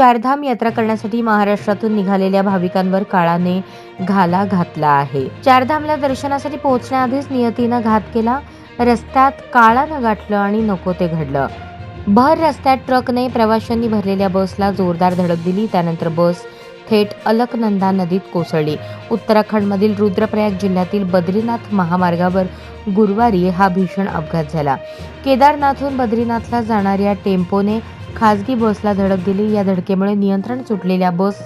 चारधाम यात्रा करण्यासाठी महाराष्ट्रातून निघालेल्या भाविकांवर काळाने घाला घातला आहे. चारधामला दर्शनासाठी पोहोचण्याआधीच नियतीनं घात केला. रस्त्यात काळानं गाठलं आणि नको ते घडलं. भर रस्त्यात ट्रकने प्रवाशांनी भरलेल्या बसला जोरदार धडक दिली. त्यानंतर बस थेट अलकनंदा नदीत कोसळली. उत्तराखंडमधील रुद्रप्रयाग जिल्ह्यातील बद्रीनाथ महामार्गावर गुरुवारी हा भीषण अपघात झाला. केदारनाथहून बद्रीनाथला जाणाऱ्या टेम्पोने खाजगी बसला धडक दिली. या धडकेमुळे नियंत्रण सुटलेल्या बस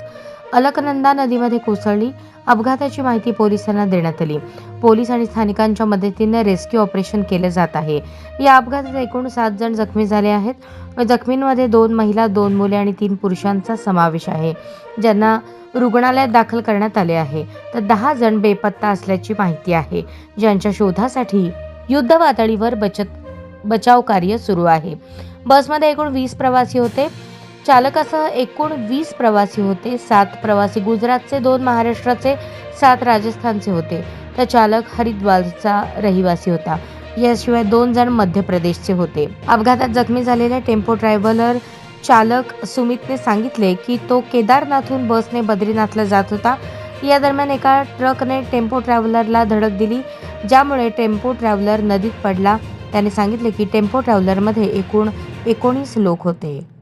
अलकनंदा नदीमध्ये कोसळली. अपघाताची माहिती पोलिसांना देण्यात आली. पोलीस आणि स्थानिकांच्या मदतीने रेस्क्यू ऑपरेशन केले जात आहे. या अपघातात एकूण सात जण जखमी झाले आहेत. जखमींमध्ये दोन महिला दोन मुले आणि तीन पुरुषांचा समावेश आहे ज्यांना रुग्णालयात दाखल करण्यात आले आहे. तर दहा जण बेपत्ता असल्याची माहिती आहे. ज्यांच्या शोधासाठी युद्ध पातळीवर बचत बचाव कार्य सुरू आहे. बसमध्ये एकूण वीस प्रवासी होते. चालकासह एकूण वीस प्रवासी होते. सात प्रवासी गुजरातचे दोन महाराष्ट्राचे सात राजस्थानचे होते. तर चालक हरिद्वारचा रहिवासी होता. याशिवाय दोन जण मध्य प्रदेशचे होते. अपघातात जखमी झालेल्या टेम्पो ट्रॅव्हलर चालक सुमितने सांगितले की तो केदारनाथहून बसने बद्रीनाथला जात होता. या दरम्यान एका ट्रकने टेम्पो ट्रॅव्हलरला धडक दिली. ज्यामुळे टेम्पो ट्रॅव्हलर नदीत पडला. त्याने सांगितले की टेम्पो ट्रॅव्हलरमध्ये एकूण एकोणीस लोक होते.